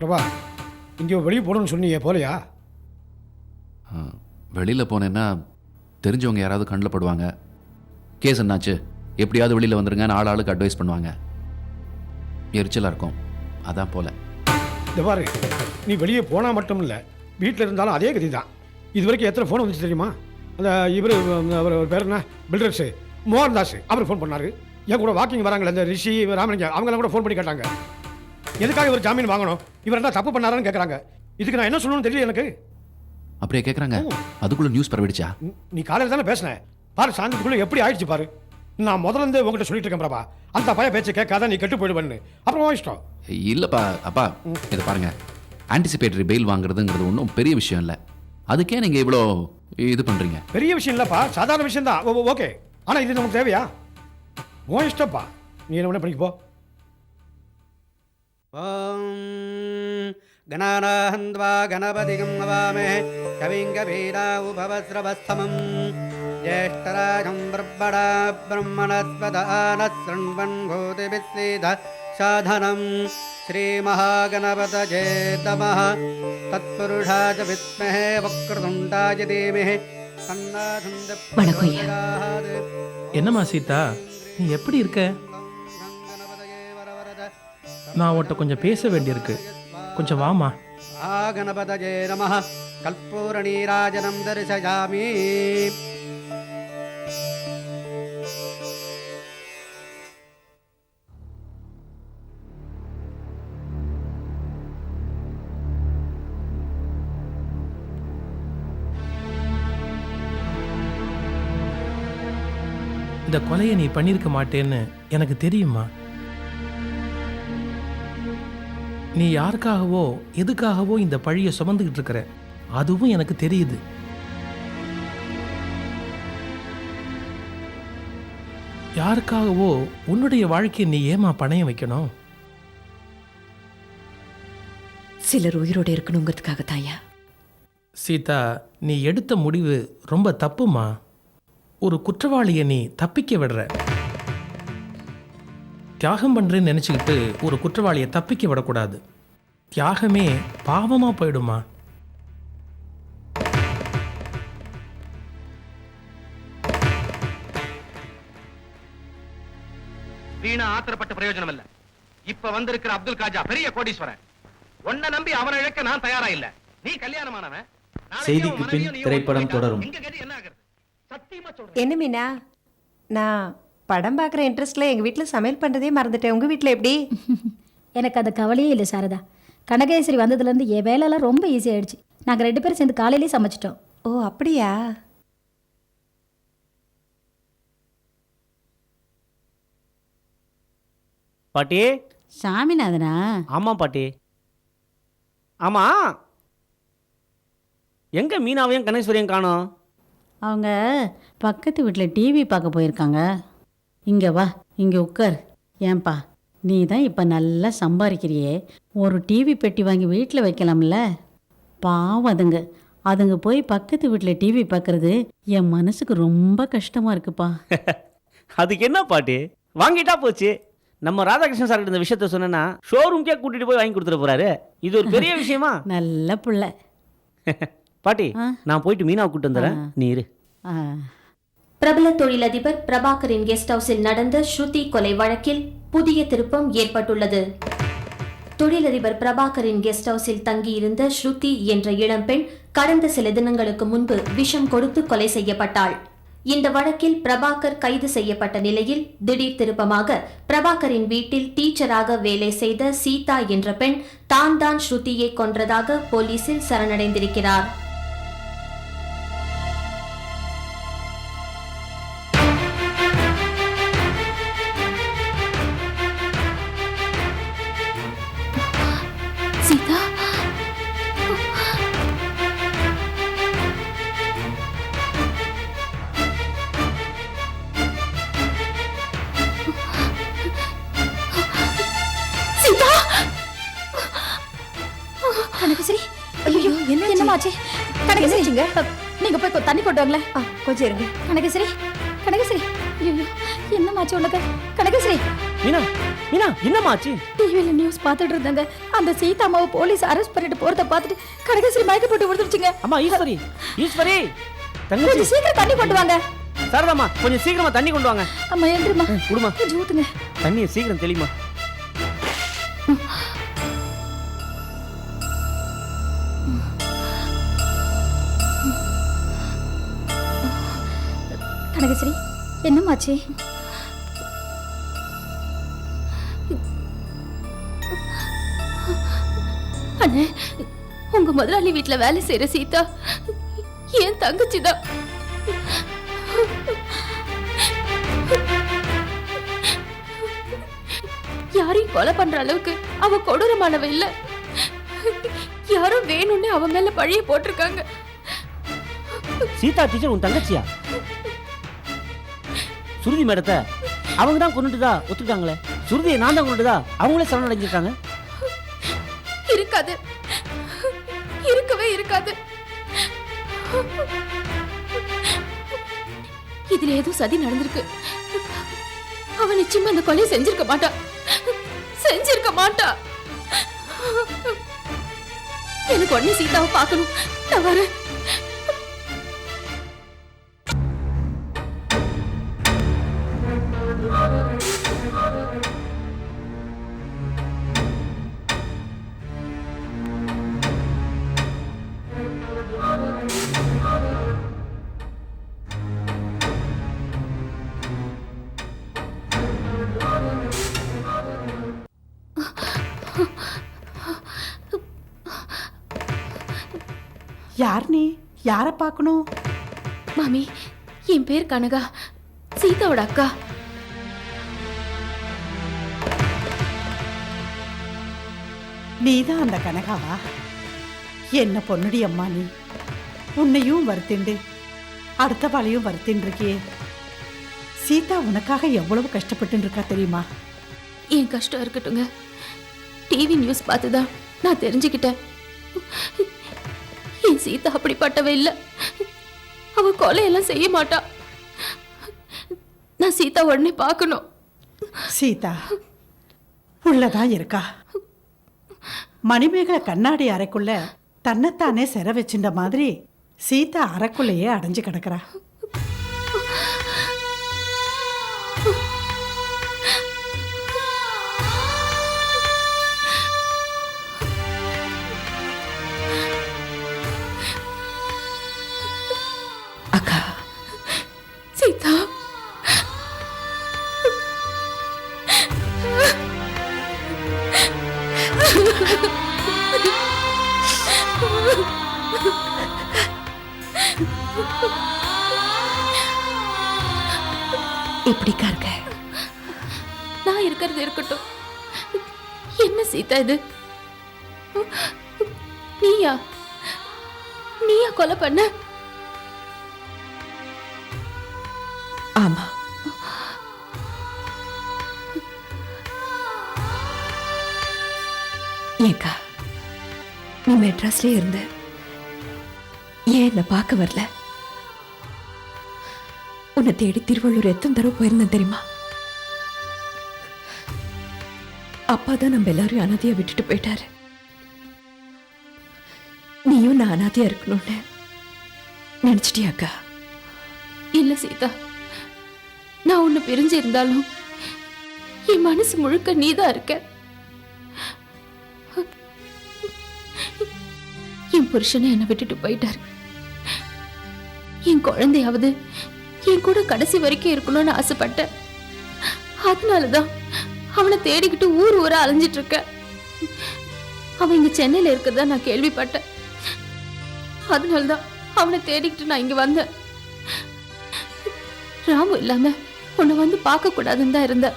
பிரபா இங்கே வெளியே போகணும்னு சொன்னீங்க போலையா? வெளியில் போனேன்னா தெரிஞ்சவங்க யாராவது கண்ணில் படுவாங்க. கேஸ் என்னாச்சு? எப்படியாவது வெளியில் வந்துருங்கன்னு ஆள் ஆளுக்கு அட்வைஸ் பண்ணுவாங்க. எரிச்சலாக இருக்கும். அதான் போல. இந்த பாரு நீ வெளியே போனால் மட்டும் இல்லை வீட்டில் இருந்தாலும் அதே கதி தான் இது வரைக்கும் எத்தனை ஃபோன் வந்துச்சு தெரியுமா? அந்த இவர் அவர் அவர் பேர் என்ன? பில்டர்ஸு மோகன்தாஸ் அவர் ஃபோன் பண்ணாரு. என் கூட வாக்கிங் வராங்களே இந்த ரிஷி ராமலிங்க அவங்களாம் கூட ஃபோன் பண்ணி கேட்டாங்க. எதுக்காக இவர் ஜாமீன் வாங்கணும்? இவர் என்ன தப்பு பண்ணாரான்னு கேட்குறாங்க இதுக்கு நான் என்ன சொல்லணும்னு தெரியல எனக்கு. அப்படியே கேட்குறாங்க அதுக்குள்ளே நியூஸ் பரவிடுச்சா? நீ- காலையில் தானே பேசினேன் பாரு சாயந்தரத்துக்குள்ளே எப்படி ஆயிடுச்சு பாரு. நான் முதல்ல இருந்தே உங்ககிட்ட சொல்லிட்டு இருக்கேன் பிரபா. அந்த பையன் பேச்சை கேட்காத நீ கெட்டு போயிடுவேன்னு. அப்புறம் இஷ்டம். இல்லைப்பா அப்பா இதை பாருங்க. ஆன்டிசிபேட்டரி பெயில் வாங்குறதுங்கிறது ஒன்றும் பெரிய விஷயம் இல்லை. அதுக்கே நீங்கள் இவ்வளோ இது பண்ணுறீங்க பெரிய விஷயம் இல்லப்பா. சாதாரண விஷயம் தான் ஓகே. ஆனா இது நமக்கு தேவையா? உன் இஷ்டப்பா. நீ என்ன பண்ணிக்க. போ ॐ गणानाहन्त्वा गणपतिगं नवामहे कविं कवीरा उपवस्रवस्तमं ज्येष्ठराजं ब्रह्मणा ब्रह्मणस्पदानः शृण्वन् भूतिविश्रीध साधनं श्रीमहागणपतये नमः तत्पुरुषाय विद्महे वक्रतुण्डाय धीमहि வணக்கம் ஐயா. என்னம்மா சீதா நீ எப்படி இருக்க நான் உன்கிட்ட கொஞ்சம் பேச வேண்டியிருக்கு. கொஞ்சம் வாமா ஆகணபதஜே நம கல்பூரணீராஜனம் தரிசயாமி. இந்த கொலையை நீ பண்ணியிருக்க மாட்டேன்னு எனக்கு தெரியுமா நீ யாருக்காகவோ எதுக்காகவோ இந்த பழியை சுமந்துக்கிட்டு இருக்கிற? அதுவும் எனக்கு தெரியுது. யாருக்காகவோ உன்னுடைய வாழ்க்கையை நீ ஏமா பணயம் வைக்கணும்? சிலர் உயிரோடு இருக்கணுங்கிறதுக்காக தாயா. சீதா நீ எடுத்த முடிவு ரொம்ப தப்புமா? ஒரு குற்றவாளியை நீ தப்பிக்க விடுற. தியாகம் பண்றேன்னு நினச்சிக்கிட்டு ஒரு குற்றவாளியை தப்பிக்க விடக்கூடாது. தியாகமே பாவமாக போயிடுமா? வீணா ஆத்திரப்பட்ட பிரயோஜனம் இல்ல இப்ப வந்திருக்கிற அப்துல் காஜா பெரிய கோடீஸ்வரன். உன்னை நம்பி அவனை இழக்க நான் தயாரா இல்ல. நீ கல்யாணமானவன். நாளைக்கே செய்திக்கு பின் திரைப்படம் தொடரும். என்ன மீனா? நான் படம் பார்க்குற இன்ட்ரெஸ்ட்ல எங்கள் வீட்டில் சமையல் பண்ணுறதே மறந்துட்டேன். உங்கள் வீட்டில் எப்படி? எனக்கு அந்த கவலையே இல்லை சாரதா. கனகேசரி வந்ததுலேருந்து என் வேலையெல்லாம் ரொம்ப ஈஸி ஆயிடுச்சு. நாங்கள் ரெண்டு பேரும் சேர்ந்து காலையிலேயே சமைச்சிட்டோம். ஓ அப்படியா? பாட்டி? சாமிநாதனா? ஆமாம் பாட்டி. ஆமா. எங்க மீனாவையும் கணேஸ்வரியும் காணோம்? அவங்க பக்கத்து வீட்டில் டிவி பார்க்க போயிருக்காங்க. இங்கே வா இங்கே உட்கார் ஏன்பா நீ தான் இப்போ நல்லா சம்பாதிக்கிறியே ஒரு டிவி பெட்டி வாங்கி வீட்டில் வைக்கலாம்ல? பாவம் அதுங்க. அதுங்க போய் பக்கத்து வீட்டில் டிவி பார்க்கறது என் மனசுக்கு ரொம்ப கஷ்டமாக இருக்குப்பா. அதுக்கு என்ன பாட்டி? வாங்கிட்டா போச்சு. நம்ம ராதாகிருஷ்ணன் சார் இந்த விஷயத்த சொன்னா ஷோரூம்க்கே கூட்டிட்டு போய் வாங்கி கொடுத்துட போறாரு. இது ஒரு பெரிய விஷயமா? நல்ல புள்ள. பாட்டி. நான் போயிட்டு மீனாவை கூட்டு வந்துடுறேன். நீ இரு. ஆ. பிரபல தொழிலதிபர் பிரபாகரின் கெஸ்ட் ஹவுஸில் நடந்த ஸ்ருதி கொலை வழக்கில் புதிய திருப்பம் ஏற்பட்டுள்ளது. தொழிலதிபர் பிரபாகரின் கெஸ்ட் ஹவுஸில் தங்கியிருந்த ஸ்ருதி என்ற இளம்பெண் கடந்த சில தினங்களுக்கு முன்பு விஷம் கொடுத்து கொலை செய்யப்பட்டாள். இந்த வழக்கில் பிரபாகர் கைது செய்யப்பட்ட நிலையில் திடீர் திருப்பமாக பிரபாகரின் வீட்டில் டீச்சராக வேலை செய்த சீதா என்ற பெண் தான் தான் ஸ்ருதியை கொன்றதாக போலீசில் சரணடைந்திருக்கிறார். என்னாச்சுங்க? நீங்க போய் கொ- தண்ணி கொண்டு வாங்களேன். கொஞ்சம் இருங்க. கனகஸ்ரீ கனகஸ்ரீ ஐயோ என்னமாச்சு உனக்கு? கனகஸ்ரீ மீனா மீனா என்னமாச்சு டிவியில நியூஸ் பார்த்துட்டு இருந்தாங்க. அந்த சீதாமாவை போலீஸ் அரெஸ்ட் பண்ணிட்டு போறத பார்த்துட்டு கனகஸ்ரீ மயக்க போட்டு விழுந்துருச்சுங்க. அம்மா ஈஸ்வரி ஈஸ்வரி. தங்கச்சி. கொஞ்சம் சீக்கிரம் தண்ணி கொண்டு வாங்க. சாரதாம்மா கொஞ்சம் சீக்கிரமா தண்ணி கொண்டு வாங்க. அம்மா எழுந்துருமா குடுமா கொஞ்சம் ஊத்துங்க. தண்ணியை சீக்கிரம் தெளிமா கனகஸ்ரீ என்னமாச்சு அண்ணே உங்க முதலாளி வீட்டுல வேலை செய்யற சீதா ஏன் தங்கச்சி தான். யாரையும் கொலை பண்ற அளவுக்கு அவ கொடூரமானவ இல்ல. யாரும் வேணும்னு அவ மேல பழிய போட்டிருக்காங்க. சீதா டீச்சர் உன் தங்கச்சியா? சுருதி மேடத்தை அவங்க தான் கொண்டுட்டுதா ஒத்துக்கிட்டாங்களே? சுருதியை நான் தான் கொண்டுதா அவங்களே சரணடைஞ்சிருக்காங்க? இருக்காது. இருக்கவே இருக்காது. இதுல ஏதோ சதி நடந்திருக்கு. அவ நிச்சயமா அந்த கொலையை செஞ்சிருக்க மாட்டா. செஞ்சிருக்க மாட்டா. எனக்கு உடனே சீதாவை பார்க்கணும். நான் வரேன். யார் நீ? யாரை பார்க்கணும்? மாமி என் பேர் கனகா. சீதாவோட அக்கா. நீதான் அந்த கனகாவா? என்ன பொண்ணுடி அம்மா நீ? உன்னையும் வருத்திண்டு அடுத்த பாளையும் வருத்தின்னு இருக்கியே சீதா உனக்காக எவ்வளவு கஷ்டப்பட்டு இருக்கா தெரியுமா? என் கஷ்டம் இருக்கட்டுங்க டிவி நியூஸ் பார்த்து தான் நான் தெரிஞ்சுக்கிட்டேன். என் சீதா அப்படிப்பட்டவ இல்ல. அவ கொலையெல்லாம் செய்ய மாட்டா. நான் சீதா உடனே பார்க்கணும். சீதா உள்ளதான் இருக்கா? மணிமேகலை கண்ணாடி அறைக்குள்ள தன்னைத்தானே சிற வச்சுட்ட மாதிரி சீதா அறைக்குள்ளேயே அடைஞ்சு கிடக்குறா. என்ன இது நீயா? நீயா கொலை பண்ண? ஆமா. ஏக்கா நீ மெட்ராஸ்லயே இருந்த ஏன் என்ன பார்க்க வரல? உன்னை தேடி திருவள்ளூர் எத்தனை தடவை போயிருந்தேன் தெரியுமா? அப்பா தான் நம்ம எல்லாரையும் அனாதையா விட்டுட்டு போயிட்டாரு. நீயும் நான் அனாதையா இருக்கணும்னு நினைச்சிட்டியாக்கா இல்ல சீதா. நான் உன்னை பிரிஞ்சு இருந்தாலும் என் மனசு முழுக்க நீதான் இருக்க. என் புருஷனை என்னை விட்டுட்டு போயிட்டாரு. என் குழந்தையாவது என் கூட கடைசி வரைக்கும் இருக்கணும்னு ஆசைப்பட்டேன். அதனாலதான் அவனை தேடிக்கிட்டு ஊர் ஊரா அலைஞ்சிட்டு இருக்க அவன் இங்க சென்னையில இருக்கிறதா நான் கேள்விப்பட்டேன். அதனாலதான் அவனை தேடிக்கிட்டு நான் இங்க வந்தேன். ராமு இல்லாம உன்னை வந்து பார்க்க கூடாதுன்னு தான் இருந்த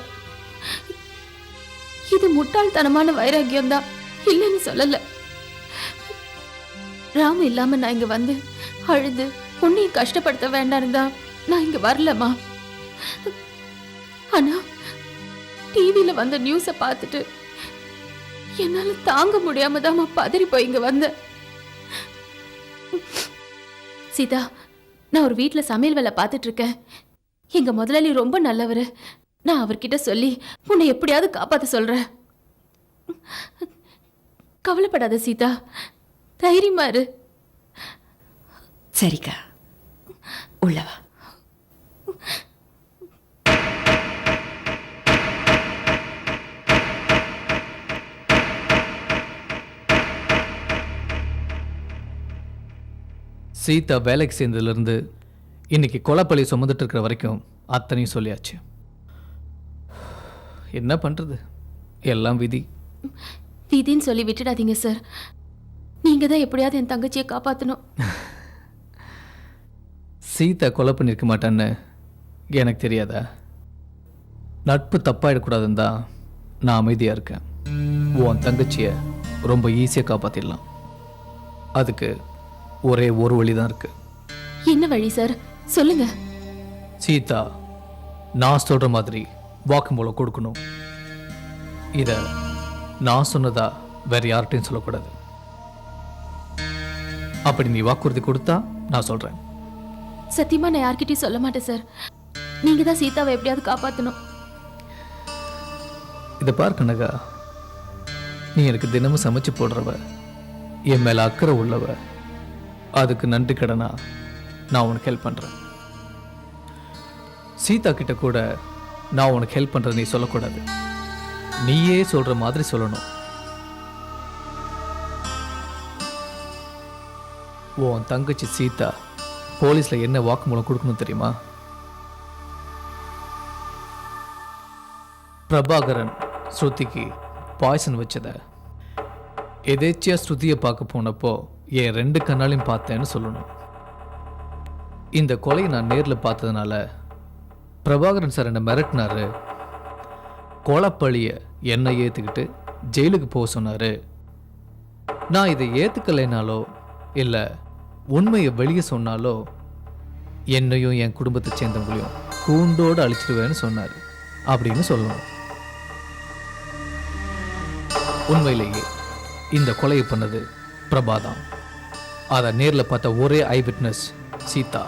இது முட்டாள்தனமான வைராகியம் தான் இல்லைன்னு சொல்லல. ராமு இல்லாம நான் இங்க வந்து அழுது உன்னையும் கஷ்டப்படுத்த வேண்டாம் தான் நான் இங்க வரலம்மா. ஆனா டிவியில வந்த நியூஸை பார்த்துட்டு என்னால தாங்க முடியாம தான் பதறி போய் இங்க வந்தேன் சீதா நான் ஒரு வீட்டில் சமையல் வேலை பார்த்துட்டு இருக்கேன். எங்க முதலாளி ரொம்ப நல்லவர். நான் அவர்கிட்ட சொல்லி உன்னை எப்படியாவது காப்பாத்த சொல்றேன். கவலைப்படாத சீதா தைரியமா இரு. சரிக்கா. உள்ளவா சீதா வேலைக்கு சேர்ந்ததுலேருந்து இன்னைக்கு கொலைப்பள்ளி சுமந்துட்டு இருக்கிற வரைக்கும் அத்தனையும் சொல்லியாச்சு. என்ன பண்ணுறது எல்லாம் விதி. விதின்னு சொல்லி விட்டுடாதீங்க சார். நீங்க தான் எப்படியாவது என் தங்கச்சியை காப்பாத்தணும். சீதா கொலை பண்ணியிருக்க மாட்டான்னு எனக்கு தெரியாதா? நட்பு தப்பாயிடக்கூடாதுன்னு தான் நான் அமைதியாக இருக்கேன். உன் தங்கச்சியை ரொம்ப ஈஸியாக காப்பாற்றிடலாம் அதுக்கு ஒரே ஒரு வழி தான் இருக்குது என்ன வழி சார்? சொல்லுங்க. சீதா நான் சொல்கிற மாதிரி வாக்குமூலம் கொடுக்கணும். இதை நான் சொன்னதா வேற யார்கிட்டையும் சொல்லக்கூடாது. அப்படி நீ வாக்குறுதி கொடுத்தா நான் சொல்கிறேன் சத்தியமா நான் யார்கிட்டயும் சொல்ல மாட்டேன் சார். நீங்க தான் சீதாவை எப்படியாவது காப்பாத்தணும். இதை பார் கனகா நீ எனக்கு தினமும் சமைச்சு போடுறவ என் மேல அக்கறை உள்ளவ அதுக்கு நன்றி கடனா? நான் உனக்கு ஹெல்ப் பண்றேன். சீதா கிட்ட கூட நான் உனக்கு ஹெல்ப் பண்றது நீ சொல்லக்கூடாது. நீயே சொல்ற மாதிரி சொல்லணும். உன் தங்கச்சி சீதா போலீஸ்ல என்ன வாக்குமூலம் கொடுக்கணும் தெரியுமா? பிரபாகரன் ஸ்ருதிக்கு பாய்சன் வச்சத. எதேச்சியாக ஸ்ருதியை பார்க்க போனப்போ என் ரெண்டு கண்ணாலையும் பார்த்தேன்னு சொல்லணும். இந்த கொலையை நான் நேரில் பார்த்ததுனால பிரபாகரன் சார் என்னை மிரட்டினாரு. கொலப்பழியை என்னை ஏற்றுக்கிட்டு ஜெயிலுக்கு போக சொன்னார். நான் இதை ஏற்றுக்கலைனாலோ இல்லை உண்மையை வெளியே சொன்னாலோ என்னையும் என் குடும்பத்தை சேர்ந்தவங்களையும் கூண்டோடு அழிச்சிடுவேன்னு சொன்னார். அப்படின்னு சொல்லணும். உண்மையிலேயே இந்த கொலையை பண்ணது பிரபாதான். அதை நேரில் பார்த்த ஒரே ஐ விட்னஸ் சீதா.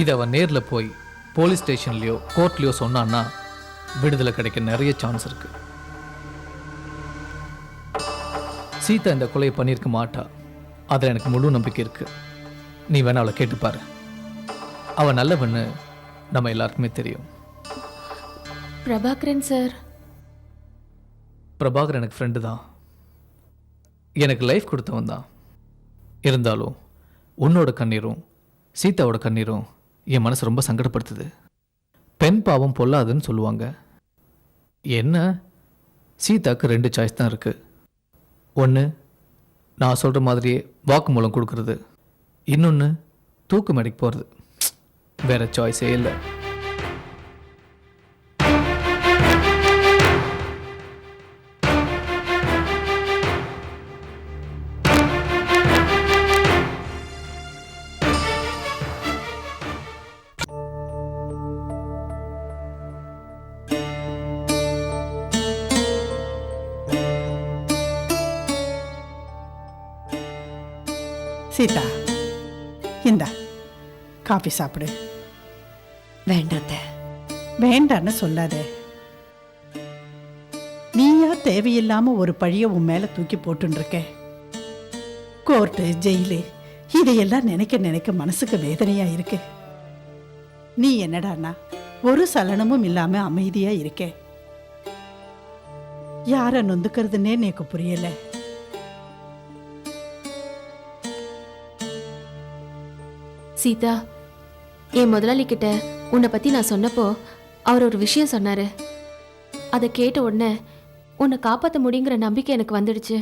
இதை அவன் நேரில் போய் போலீஸ் ஸ்டேஷன்லேயோ கோர்ட்லேயோ சொன்னான்னா விடுதலை கிடைக்க நிறைய சான்ஸ் இருக்கு. சீதா இந்த கொலையை பண்ணியிருக்க மாட்டா. அதில் எனக்கு முழு நம்பிக்கை இருக்கு. நீ வேணா அவளை கேட்டுப்பாரு அவன் நல்லவன்னு நம்ம எல்லாருக்குமே தெரியும். பிரபாகரன் சார் பிரபாகர் எனக்கு ஃப்ரெண்டு தான். எனக்கு லைஃப் கொடுத்தவன் தான். இருந்தாலும் உன்னோட கண்ணீரும் சீதாவோட கண்ணீரும் என் மனசு ரொம்ப சங்கடப்படுத்துது. பெண் பாவம் பொல்லாதுன்னு சொல்லுவாங்க. என்ன? சீதாக்கு ரெண்டு சாய்ஸ் தான் இருக்குது ஒன்று நான் சொல்கிற மாதிரியே வாக்குமூலம் கொடுக்கறது. இன்னொன்று தூக்கு மேடைக்கு போகிறது வேற சாய்ஸே இல்லை. காஃபி சாப்பிடு. வேண்டாத்த. வேண்டான்னு சொல்லாத. நீயா தேவையில்லாம ஒரு பழிய உன் மேல தூக்கி போட்டுன்னு இருக்க கோர்ட்டு ஜெயிலு இதையெல்லாம் நினைக்க நினைக்க மனசுக்கு வேதனையா இருக்கு. நீ என்னடான்னா ஒரு சலனமும் இல்லாம அமைதியா இருக்க. யார நொந்துக்கிறதுன்னே எனக்கு புரியல. சீதா என் முதலாளி கிட்ட உன்னை பத்தி நான் சொன்னப்போ அவர் ஒரு விஷயம் சொன்னாரு. அதை கேட்ட உடனே உன்னை காப்பாற்ற முடியுங்கிற நம்பிக்கை எனக்கு வந்துடுச்சு.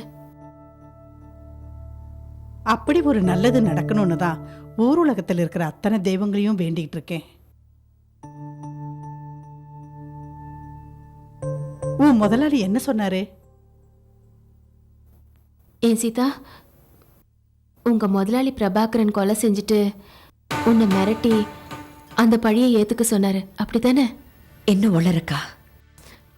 அப்படி ஒரு நல்லது நடக்கணும்னு தான் ஊருலகத்தில் இருக்கிற அத்தனை தெய்வங்களையும் வேண்டிகிட்டு இருக்கேன். உன் முதலாளி என்ன சொன்னாரு? ஏன் சீதா உங்க முதலாளி பிரபாகரன் கொலை செஞ்சுட்டு உன்னை மிரட்டி அந்த பழியை ஏத்துக்க சொன்னாரு. அப்படிதானே என்ன உளறக்கா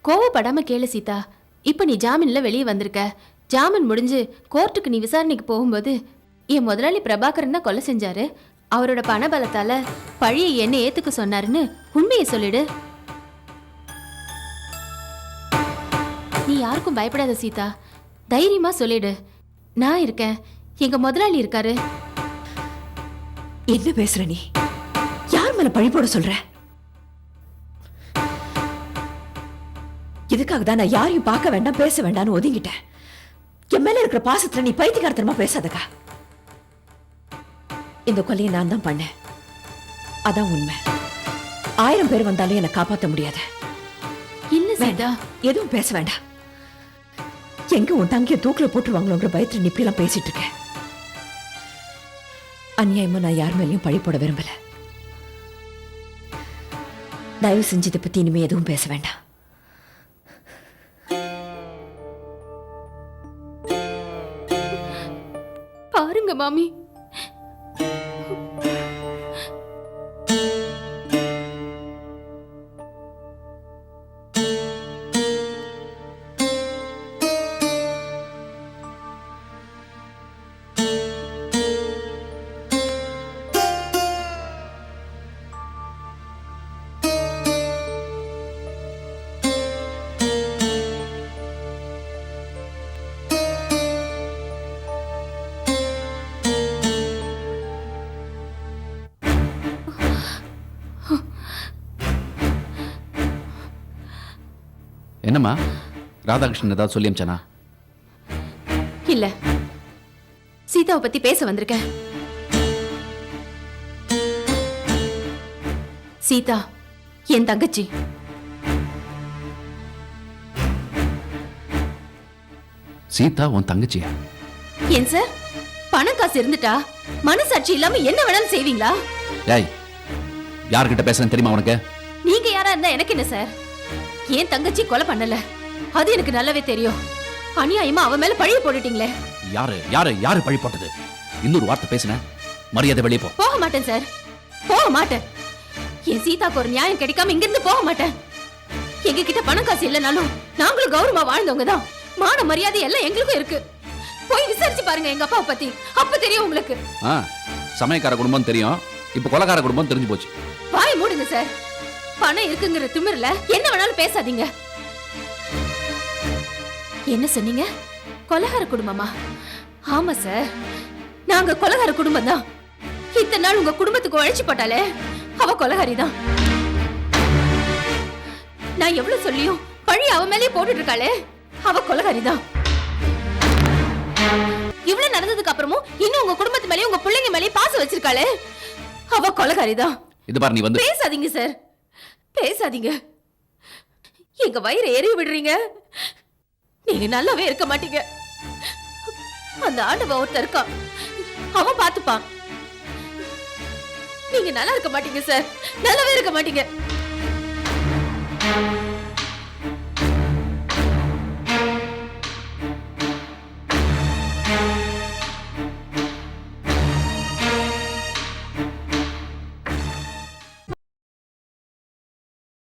கோவப்படாம கேளு சீதா. இப்போ நீ ஜாமீன்ல வெளியே வந்திருக்க. ஜாமீன் முடிஞ்சு கோர்ட்டுக்கு நீ விசாரணைக்கு போகும்போது என் முதலாளி பிரபாகரன் தான் கொலை செஞ்சாரு. அவரோட பணபலத்தால பழியை என்ன ஏத்துக்க சொன்னாருன்னு உண்மையை சொல்லிடு. நீ யாருக்கும் பயப்படாத சீதா. தைரியமா சொல்லிடு. நான் இருக்கேன். எங்க முதலாளி இருக்காரு. என்ன பேசுற நீ? மேல பழி போட சொல்ற? இதுக்காக தான் நான் யாரையும் பார்க்க வேண்டாம் பேச வேண்டாம்னு ஒதுங்கிட்டேன். என் மேல இருக்கிற பாசத்துல நீ பைத்தியக்காரத்தனமா பேசாதக்கா. இந்த கொலையை நான் தான் பண்ணேன். அதான் உண்மை. ஆயிரம் பேர் வந்தாலும் என்னை காப்பாத்த முடியாது. இல்ல சீதா? எதுவும் பேச வேண்டாம். எங்க உன் தங்கிய தூக்கில போட்டுருவாங்களோங்கிற பயத்துல நீ இப்படிலாம் பேசிட்டு இருக்க? அநியாயமா நான் யார் மேலயும் பழி போட விரும்பல. தயவு செஞ்சு இதை பத்தி இனிமே எதுவும் பேச வேண்டாம். பாருங்க மாமி. என்னம்மா? ராதாகிருஷ்ணன் ஏதாவது சொல்லி அமிச்சானா? இல்ல. சீதாவை பத்தி பேச வந்திருக்கேன். சீதா என் தங்கச்சி. சீதா உன் தங்கச்சியா? ஏன் சார்? பணம் காசு இருந்துட்டா? மனசாட்சி இல்லாம என்ன வேணாலும் செய்வீங்களா? ஏய் யார்கிட்ட பேசுறேன்னு தெரியுமா உனக்கு? நீங்க யாரா இருந்தா எனக்கு என்ன சார்? ஏன் தங்கச்சி கொலை பண்ணல? அது எனக்கு நல்லாவே தெரியும். அநியாயமா அவ மேல பழிய போட்டுட்டீங்களே. யாரு யாரு யாரு பழி போட்டது? இன்னொரு வார்த்தை பேசுன மரியாதை வெளியே போ. போக மாட்டேன் சார். போக மாட்டேன். என் சீதாக்கு ஒரு நியாயம் கிடைக்காம இங்க இருந்து போக மாட்டேன். எங்க கிட்ட பணம் காசு இல்லைனாலும் நாங்களும் கௌரவமா வாழ்ந்தவங்க தான். மான மரியாதை எல்லாம் எங்களுக்கும் இருக்கு. போய் விசாரிச்சு பாருங்க எங்க அப்பாவை பத்தி. அப்ப தெரியும் உங்களுக்கு. ஆ சமயக்கார குடும்பம் தெரியும். இப்போ கொலகார குடும்பம் தெரிஞ்சு போச்சு. வாய் மூடுங்க சார். பணம் இருக்குங்கிற திமிர்ல என்ன வேணாலும் பேசாதீங்க. என்ன சொன்னீங்க? கொலகார குடும்பமா? ஆமா சார். நாங்க கொலகார குடும்பம் தான். இத்தனை நாள் உங்க குடும்பத்துக்கு உழைச்சு போட்டாலே அவ கொலகாரி தான். நான் எவ்வளவு சொல்லியும் பழி அவ மேலே போட்டுட்டு இருக்காளே அவ கொலகாரி தான். இவ்வளவு நடந்ததுக்கு அப்புறமும் இன்னும் உங்க குடும்பத்து மேலயும் உங்க பிள்ளைங்க மேலயும் பாசம் வச்சிருக்காளே அவ கொலகாரி தான். இது பாரு நீ வந்து பேசாதீங்க சார். பேசாதீங்க. எங்க வயிறு எரிய விடுறீங்க? நீங்க நல்லாவே இருக்க மாட்டீங்க. அந்த ஆண்டவன் ஒருத்தர் இருக்கான். அவன் பார்த்துப்பான். நீங்க நல்லா இருக்க மாட்டீங்க சார். நல்லாவே இருக்க மாட்டீங்க.